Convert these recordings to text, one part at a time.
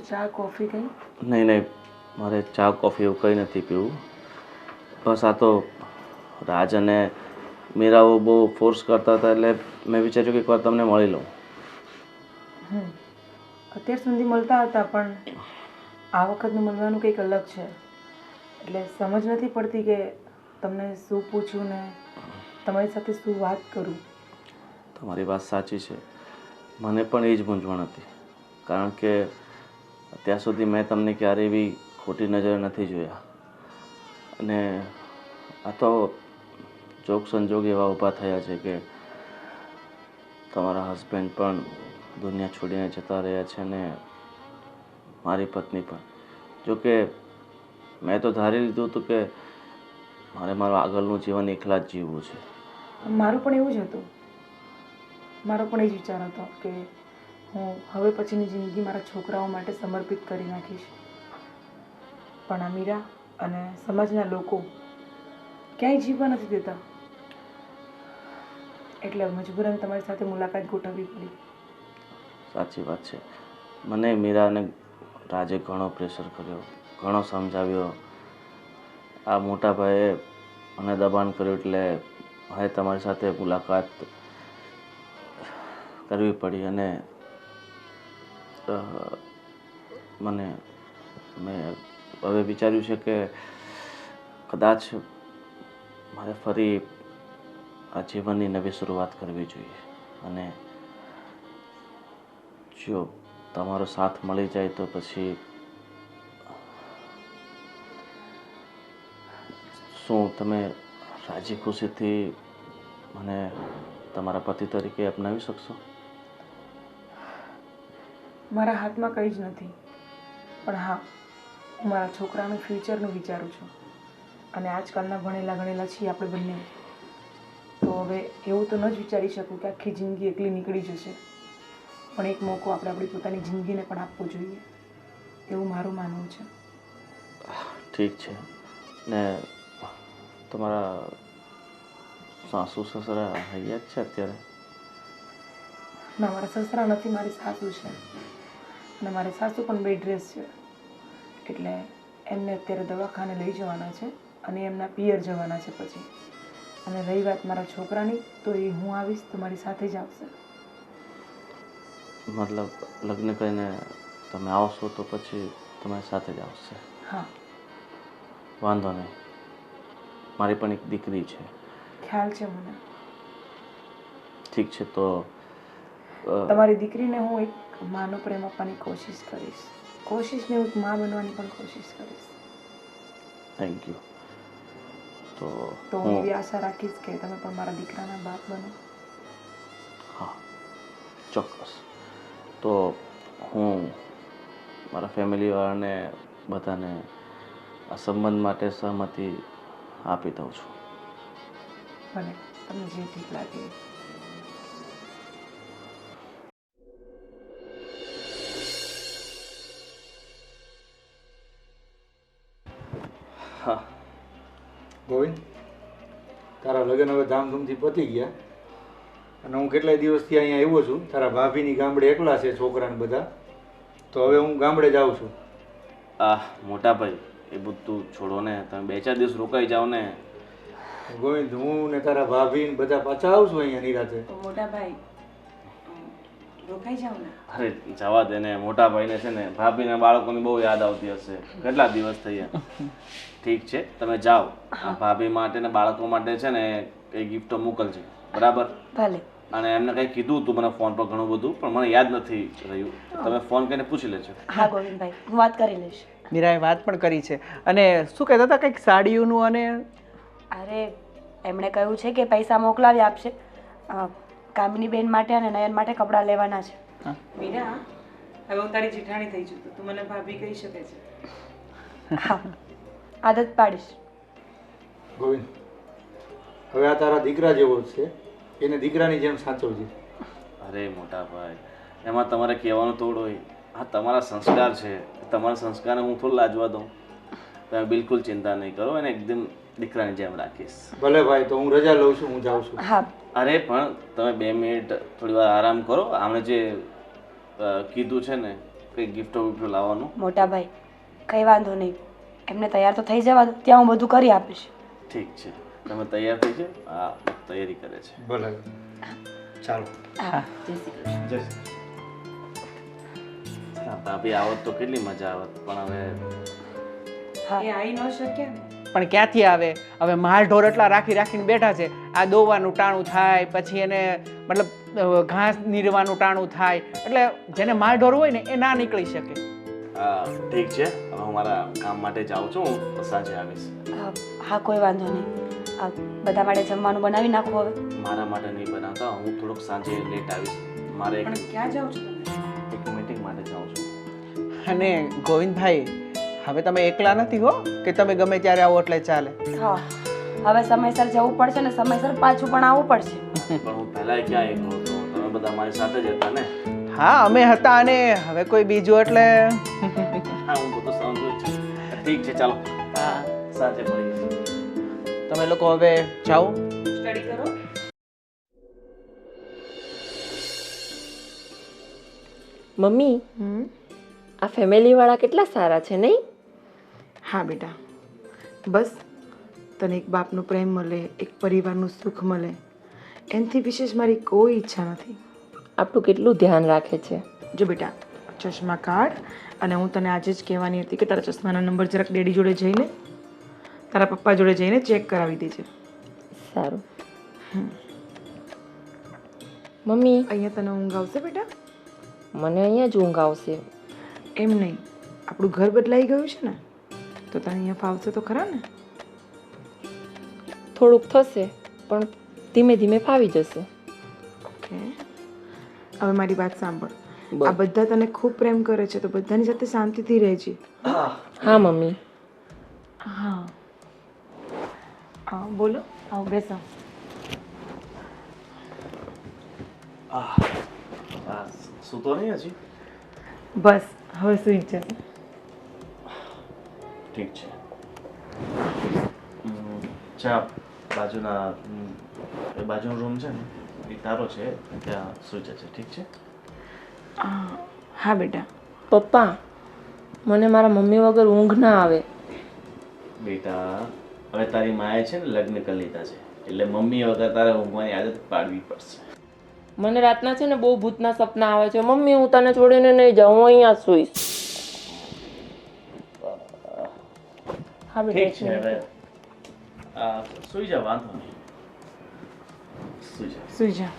ચા કોફી કંઈ? નહીં નહીં. મારે ચા કોફી એવું કંઈ નથી પીવું. બસ આ તો રાજ અને મીરાઓ બહુ ફોર્સ કરતા હતા એટલે મેં વિચાર્યું કે એકવાર તમને મળી લઉં. અત્યાર સુધી મળતા હતા પણ આ વખતનું મળવાનું કંઈક અલગ છે. એટલે સમજ નથી પડતી કે તમને શું પૂછું ને તમારી સાથે શું વાત કરું. તમારી વાત સાચી છે. મને પણ એ જ મૂંઝવણ હતી. કારણ કે અત્યાર સુધી મેં તમને ક્યારે એવી ખોટી નજરે નથી જોયા. અને આ તો જોગ સંજોગ એવા ઊભા થયા છે કે તમારા હસબન્ડ પણ દુનિયા છોડીને જતા રહ્યા છે ને મારી પત્ની પણ. જોકે મેં તો ધારી લીધું હતું કે મારે મારું આગળનું જીવન એકલા જ જીવવું છે. મારું પણ એવું જ હતું. મારો પણ એ જ વિચાર હતો કે હું હવે પછીની જિંદગી મારા છોકરાઓ માટે સમર્પિત કરી નાખીશ. પણ આ મીરા અને સમાજના લોકો ક્યાંય જીવવા નથી દેતા. એટલે મજબૂરન તમારી સાથે મુલાકાત ગોઠવવી પડી. સાચી વાત છે. મને મીરાને રાજે ઘણો પ્રેશર કર્યો, ઘણો સમજાવ્યો. આ મોટા ભાઈએ મને દબાણ કર્યું એટલે હવે તમારી સાથે મુલાકાત કરવી પડી અને મને મેં હવે વિચાર્યું છે કે કદાચ મારે ફરી આ જીવનની નવી શરૂઆત કરવી જોઈએ. અને જો તમારો સાથ મળી જાય તો પછી શું તમે રાજી ખુશીથી મને તમારા પતિ તરીકે અપનાવી શકશો? મારા હાથમાં કંઈ જ નથી. પણ હા હું મારા છોકરાનું ફ્યુચરનું વિચારું છું. અને આજકાલના ભણેલા ગણેલા છીએ આપણે બંને. તો હવે એવું તો ન જ વિચારી શકું કે આખી જિંદગી એકલી નીકળી જશે. પણ એક મોકો આપણે આપણી પોતાની જિંદગીને પણ આપવો જોઈએ. એવું મારું માનવું છે. ઠીક છે. ને તમારા સાસુ સસરા હૈયા છે અત્યારે? ના મારા સસરા નથી મારી સાસુ છે. અને મારી સાસુ પણ બેડ ડ્રેસ છે. એટલે એમને અત્યારે દવાખાને લઈ જવાના છે અને એમના પિયર જવાના છે પછી. અને રહી વાત મારા છોકરાની તો એ હું આવીશ તો મારી સાથે જ આવશે. મતલબ લગ્ન કરીને તમે આવશો તો પછી તમારી સાથે જ આવશે. હા. વાંધો નહીં. મારી પણ એક દીકરી છે. ખ્યાલ છે મને. ઠીક છે તો તમારી દીકરીને હું એક માનો પ્રેમ આપવાની કોશિશ કરીશ. કોશિશ ને હું મા બનવાની પણ કોશિશ કરીશ. થેન્ક યુ તો તો હું હું એવી આશા રાખીશ કે તમે પણ મારા દીકરાના બાપ બનો. હા ચોક્કસ. તો હું મારા ફેમિલીવાળાને બધાને આ સંબંધ માટે સહમતિ આપી દઉં છું. ભલે તમને જે ઠીક લાગે હા. ગોવિંદ તારા લગ્ન હવે ધામધૂમથી પતી ગયા અને હું કેટલાય દિવસથી અહીંયા આવ્યો છું. તારા ભાભીની ગામડે એકલા છે છોકરાને બધા. તો હવે હું ગામડે જાઉં છું. આ મોટા ભાઈ એ બધું છોડો ને તમે બે ચાર દિવસ રોકાઈ જાઓ ને. ગોવિંદ હું ને તારા ભાભી બધા પાછા આવશું અહીંયા નિરાતે. મોટા ભાઈ રોકાઈ જાવ ને. અરે જવા દે ને મોટા ભાઈને છે ને ભાભીને બાળકોની બહુ યાદ આવતી હશે. કેટલા દિવસ થયા? ઠીક છે તમે જાઓ. આ ભાભી માટે ને બાળકો માટે છે ને કઈ ગિફ્ટો મોકલજે. બરાબર? ભલે. અને એમને કંઈ કીધું હતું મને ફોન પર ઘણું બધું પણ મને યાદ નથી રહ્યું. તમે ફોન કરીને પૂછી લેજો. હા ગોવિંદભાઈ હું વાત કરી લઈશ. મીરાએ વાત પણ કરી છે. અને શું કહેતા હતા કંઈક સાડીઓનું અને અરે એમણે કહ્યું છે કે પૈસા મોકલાવી આપશે. કામિની બેન માટે અને નયન માટે કપડાં લેવાના છે. મીરા હવે હું તારી જેઠાણી થઈ છું. તો તું મને ભાભી કહી શકે છે. હા. આદત પાડીશ. ગોવિંદ હવે આ તારા દીકરા જેવો છે. એને દીકરાની જેમ સાચવજે. અરે મોટા ભાઈ એમાં તમારે કહેવાનું થોડું હોય. આ તમારા સંસ્કાર છે. તમારા સંસ્કારને હું થોડું લાજવા દઉં. તમે બિલકુલ ચિંતા નહીં કરો એને એકદમ દીકરાની જેમ રાખીશ. ભલે ભાઈ તો હું રજા લઉં છું હું જાઉં છું. હા. અરે પણ તમે બે મિનિટ થોડી વાર આરામ કરો. આમણે જે કીધું છે ને કંઈ ગિફ્ટો બિફ્ટો લાવવાનું. મોટા ભાઈ કંઈ વાંધો નહીં. એમને તૈયાર તો થઈ જવા દો. ત્યાં હું બધું કરી આપીશ. ઠીક છે. તમે તૈયાર થઈ છે હા તૈયારી કરે છે. ભલે. ચાલો. હા. જય શ્રી કૃષ્ણ. જય હા, ભાભી આવત તો કેટલી મજા આવત પણ હવે એ આવી ન શક્યા ને. પણ ક્યાંથી આવે? હવે માલ ઢોર એટલા રાખી રાખીને બેઠા છે. આ દોવાનું ટાણું થાય પછી એને મતલબ ઘાસ નીરવાનું ટાણું થાય. એટલે જેને માલ ઢોર હોય ને એ ના નીકળી શકે. ઠીક છે. હવે હું મારા કામ માટે જાઉં છું. તો સાંજે આવીશ. હા, હા કોઈ વાંધો નહીં. આ બધા માટે જમવાનું બનાવી નાખો હવે. મારા માટે નહીં બનાવતા. હું થોડુંક સાંજે લેટ આવીશ. મારે પણ ક્યાં જાઉં છું તમે? એક મીટિંગ માટે જાઉં છું. અને ગોવિંદભાઈ હવે તમે એકલા નથી હો કે તમે ગમે ત્યારે આવો એટલે ચાલે? હા. હવે સમયસર જવું પડશે ને સમયસર પાછું પણ આવવું પડશે. પણ હું પહેલા ક્યાં એકલો હતો. તમે બધા મારી સાથે જ હતા ને? હા અમે હતા અને હવે કોઈ બીજું એટલે? હા હું તો સમજુ છું. ઠીક છે ચાલો. હા. સાંજે મળીએ. તમે લોકો હવે જાઓ. સ્ટડી કરો. મમ્મી આ આ ફેમિલીવાળા કેટલા સારા છે નહીં? હા બેટા. બસ તને એક બાપનો પ્રેમ મળે એક પરિવારનું સુખ મળે. એનાથી વિશેષ મારી કોઈ ઈચ્છા નથી. આપણું કેટલું ધ્યાન રાખે છે? જો બેટા ચશ્મા કાઢ અને હું તને આજે જ કહેવાની હતી કે તારા ચશ્માના નંબર જરાક ડેડી જોડે જઈને તારા પપ્પા જોડે જઈને ચેક કરાવી દેજે. સારું. મમ્મી. અહીંયા તને ઊંઘ આવશે બેટા? મને અહીંયા જ ઊંઘ આવશે. એમ નહીં આપણું ઘર બદલાઈ ગયું છે ને? તો તને અહીંયા ફાવશે તો ખરા ને? થોડુંક થશે પણ ધીમે ધીમે ફાવી જશે. ઓકે. હવે મારી વાત સાંભળ. આ બધા તને ખૂબ પ્રેમ કરે છે તો બધાની સાથે શાંતિથી રહેજે. હા. મમ્મી. હા. હા બોલો. આવો બેસો. આ સૂતો નહીં હજી? બસ હવે સુઈ જ જશે. ઠીક છે. ચા બાજુના એ બાજુનો રૂમ છે ને એ તારો છે ત્યાં સુઈ જશે ઠીક છે? હા બેટા. પપ્પા મને મારા મમ્મી વગર ઊંઘ ના આવે. બેટા હવે તારી માએ છે ને લગ્ન કરી લીધા છે એટલે મમ્મી વગર તારે ઊંઘવાની આદત પાડવી પડશે. મને રાતના છે ને બહુ ભૂતના સપના આવે છે. મમ્મી હું તને છોડીને નહીં જાઉં હું અહીંયા સુઈશ. હા ઠીક બેટા છે હવે આ, સુઈ જા વાંધો નહીં સુઈ જા સુઈ જા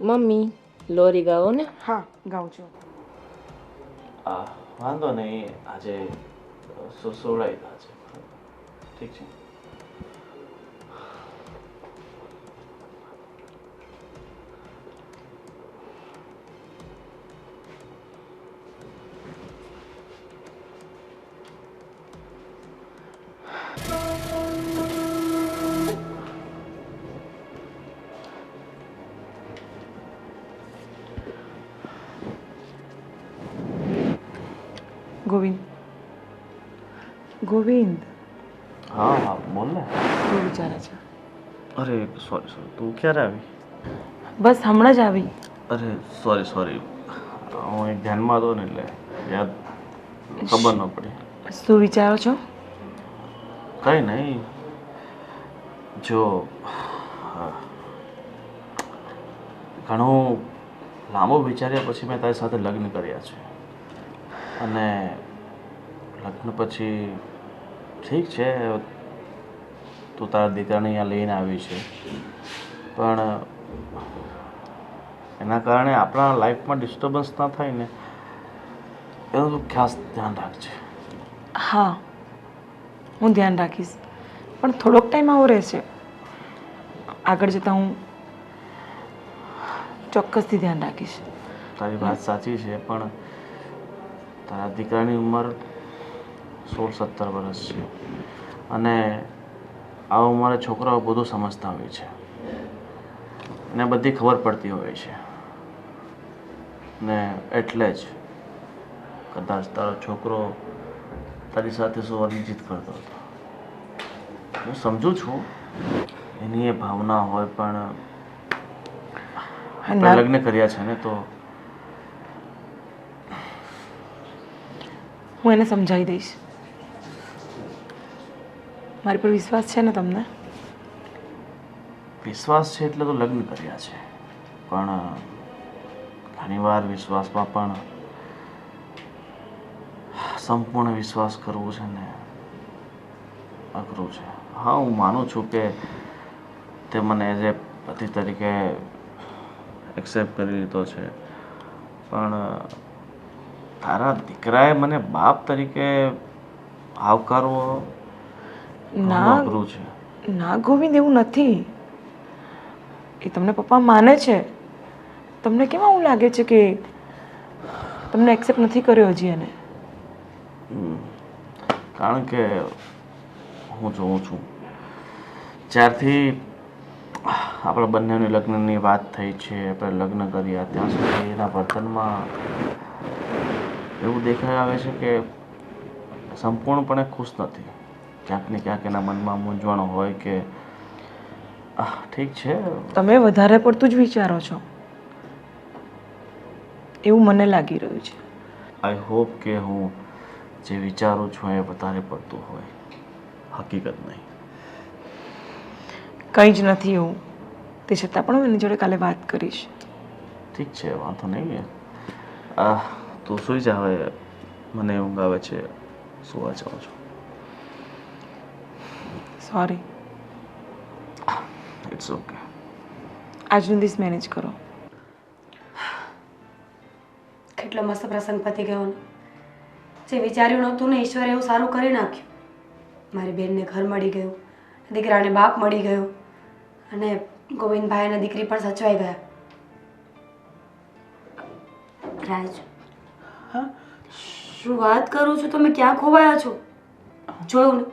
મમ્મી લોરી ગાઓ ને હા ગાઉં છું આ વાંધો નહીં આજે સો સોવડાવી દા છે ઠીક છે ગોવિંદ. ગોવિંદ. હા હા બોલ ને. શું વિચારે છે. અરે સોરી સોરી તું ક્યારે આવી? બસ હમણાં જ આવી. અરે સોરી સોરી હું એક ધ્યાનમાં હતો ને એટલે યાદ ખબર ન પડી. શું વિચારો છો? કંઈ નહીં. જો ઘણું લાંબો વિચાર્યા પછી મેં તારી સાથે લગ્ન કર્યા છે. અને લગ્ન પછી ઠીક છે તું તારા દીકરાને અહીંયા લઈને આવી છે. પણ એના કારણે આપણા લાઈફમાં ડિસ્ટર્બન્સ ના થાય ને એનું તું ખાસ ધ્યાન રાખજે. હા હું ધ્યાન રાખીશ. પણ થોડોક ટાઈમ આવો રહેશે. આગળ જતાં હું ચોક્કસથી ધ્યાન રાખીશ. તારી વાત સાચી છે પણ તારા દીકરાની ઉંમર સોળ સત્તર વર્ષ છે. અને આ ઉંમરે છોકરાઓ બધું સમજતા હોય છે. અને બધી ખબર પડતી હોય છે. ને એટલે જ કદાચ તારો છોકરો તારી સાથે શું અનિશ્ચિત કરતો હતો. હું સમજુ છું એની એ ભાવના હોય પણ લગ્ન કર્યા છે ને તો હું એને સમજાવી દઈશ. મારી પર વિશ્વાસ છે ને તમને? વિશ્વાસ છે એટલે તો લગ્ન કર્યા છે. પણ ઘણીવાર વિશ્વાસમાં પણ સંપૂર્ણ વિશ્વાસ કરવો છે ને અઘરું છે. હા, હું માનું છું કે તે મને એઝ એ પતિ તરીકે એક્સેપ્ટ કરી લીધો છે. પણ તારા દીકરાએ મને બાપ તરીકે આવકારવો ના અઘરું છે. ના ગોવિંદ એવું નથી. એ તમને પપ્પા માને છે. તમને કેમ આવું લાગે છે કે તમને એક્સેપ્ટ નથી કર્યો હજી એને. કારણ કે હું જોઉં છું. જ્યારથી આપણા બંનેની લગ્નની વાત થઈ છે આપણે લગ્ન કર્યા ત્યાં સુધી એના વર્તનમાં એવું દેખાઈ આવે છે કે સંપૂર્ણપણે ખુશ નથી. ક્યાંક ને ક્યાંક એના મનમાં મૂંઝવણ હોય કે ઠીક છે. તમે વધારે પડતું જ વિચારો છો. એવું મને લાગી રહ્યું છે. આઈ હોપ કે હું જે વિચારું છું એ વધારે પડતું હોય. હકીકત નહીં. કંઈ જ નથી એવું. તે છતાં પણ હું એની જોડે કાલે વાત કરીશ. ઠીક છે વાંધો નહીં. આ તું સુઈ જાવે મને ઊંઘ આવે છે. સુવા જાઉં છું. સોરી ઇટ્સ ઓકે આજનો દિવસ મેનેજ કરો. કેટલો મસ્ત પ્રસંગ પતી ગયો ને. જે વિચાર્યું નહોતું ને ઈશ્વરે એવું સારું કરી નાખ્યું. મારી બેનને ઘર મળી ગયું. દીકરાને બાપ મળી ગયો. અને ગોવિંદભાઈ અને દીકરી પણ સચવાઈ ગયા. રાજ હા? શું વાત કરું છું? તમે ક્યાં ખોવાયા છો? જોયું ને?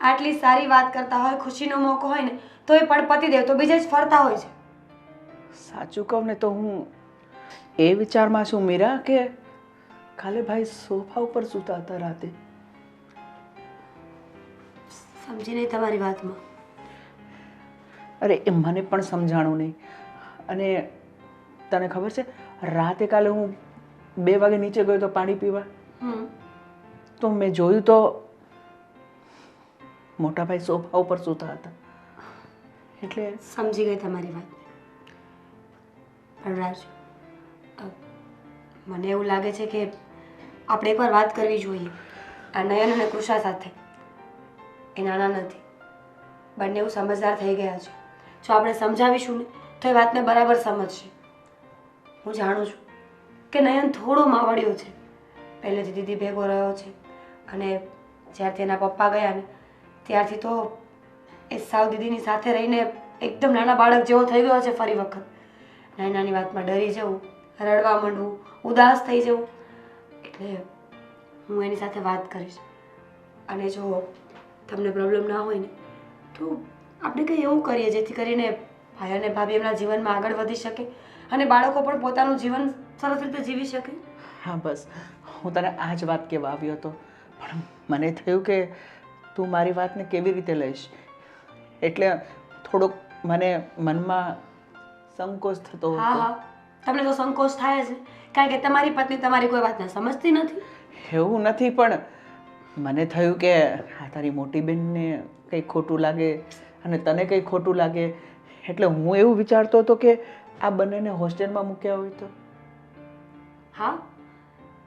આટલી સારી વાત કરતા હોય ખુશીનો મોકો હોય ને તો એ પણ પતી દે તો બીજે જ ફરતા હોય છે. સાચું કહું ને તો હું એ વિચારમાં છું મીરા કે કાલે ભાઈ સોફા ઉપર સૂતા હતા રાતે. સમજી નહીં તમારી વાતમાં. અરે એ મને પણ સમજાણું નહીં. અને તને ખબર છે રાતે કાલે હું બે વાગે નીચે ગયો તો પાણી પીવા. તો મેં જોયું તો મોટા ભાઈ સોફા ઉપર સૂતા હતા. એટલે સમજી ગઈ તમારી વાત. પણ રાજ મને એવું લાગે છે કે આપણે એકવાર વાત કરવી જોઈએ. આ નયન અને કૃષા સાથે. એ નાના નથી. બંને એવું સમજદાર થઈ ગયા છે. જો આપણે સમજાવીશું ને તો એ વાતને બરાબર સમજશે. હું જાણું છું. કે નયન થોડો માવડ્યો છે. પહેલેથી દીદી ભેગો રહ્યો છે અને જ્યારથી એના પપ્પા ગયા ને ત્યારથી તો એ સાવ દીદીની સાથે રહીને એકદમ નાના બાળક જેવો થઈ ગયો છે ફરી વખત. નાની નાની વાતમાં ડરી જવું, રડવા માંડવું, ઉદાસ થઈ જવું એટલે હું એની સાથે વાત કરીશ. અને જો તમને પ્રોબ્લેમ ના હોય ને તો આપણે કંઈ એવું કરીએ જેથી કરીને ભાઈ અને ભાભી એમના જીવનમાં આગળ વધી શકે અને બાળકો પણ પોતાનું જીવન સરસ રીતે જીવી શકે. હા બસ. હું તને આ જ વાત કહેવા આવ્યો હતો પણ મને થયું કે તું મારી વાતને કેવી રીતે લઈશ? એટલે થોડોક મને મનમાં સંકોચ થતો હા તમને તો સંકોચ થાય છે કારણ કે તમારી પત્ની તમારી કોઈ વાતને સમજતી નથી. એવું નથી પણ મને થયું કે આ તારી મોટી બેનને કંઈ ખોટું લાગે અને તને કંઈ ખોટું લાગે. એટલે હું એવું વિચારતો હતો કે આ બંનેને હોસ્ટેલમાં મૂક્યા હોય તો. હા?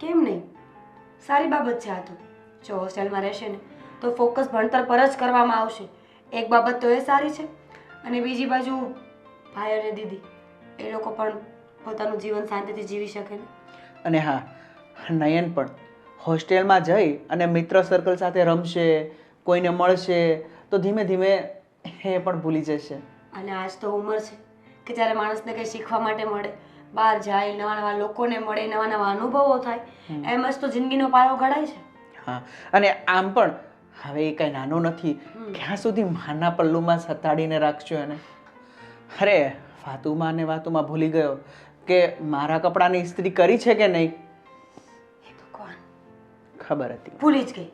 કેમ નહીં? સારી બાબત છે આ તો. જો હોસ્ટેલમાં રહેશે ને તો ફોકસ ભણતર પર જ કરવામાં આવશે. એક બાબત તો એ સારી છે. અને બીજી બાજુ ભાઈ અને દીદી એ લોકો પણ પોતાનું જીવન શાંતિથી જીવી શકે ને. અને હા નયન પણ. હોસ્ટેલમાં જઈ અને મિત્ર સર્કલ સાથે રમશે કોઈને મળશે તો ધીમે ધીમે એ પણ ભૂલી જશે. અને આજ તો ઉંમર છે કે જ્યારે માણસને કંઈ શીખવા માટે મળે બહાર જાય નવા નવા લોકોને મળે નવા નવા અનુભવો થાય એમ જ તો જિંદગીનો પાયો ઘડાય છે. હા અને આમ પણ હવે એ કાંઈ નાનો નથી. ક્યાં સુધી માના પલ્લુમાં સતાડીને રાખજો એને? અરે વાતુમાં ને વાતુમાં ભૂલી ગયો કે મારા કપડાની ઇસ્ત્રી કરી છે કે નહીં? ખબર હતી. ભૂલી જ ગઈ.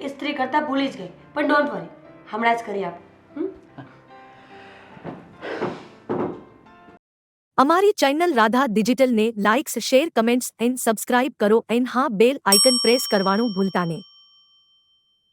ઇસ્ત્રી કરતાં ભૂલી જ ગઈ. પણ ડોન્ટ વરી હમણાં જ કરી આપ. અમારી channel Radha ડિજિટલને likes, share, comments and subscribe કરો એન્ડ હા, બેલ આઇકન પ્રેસ કરવાનું ભૂલતા નહીં.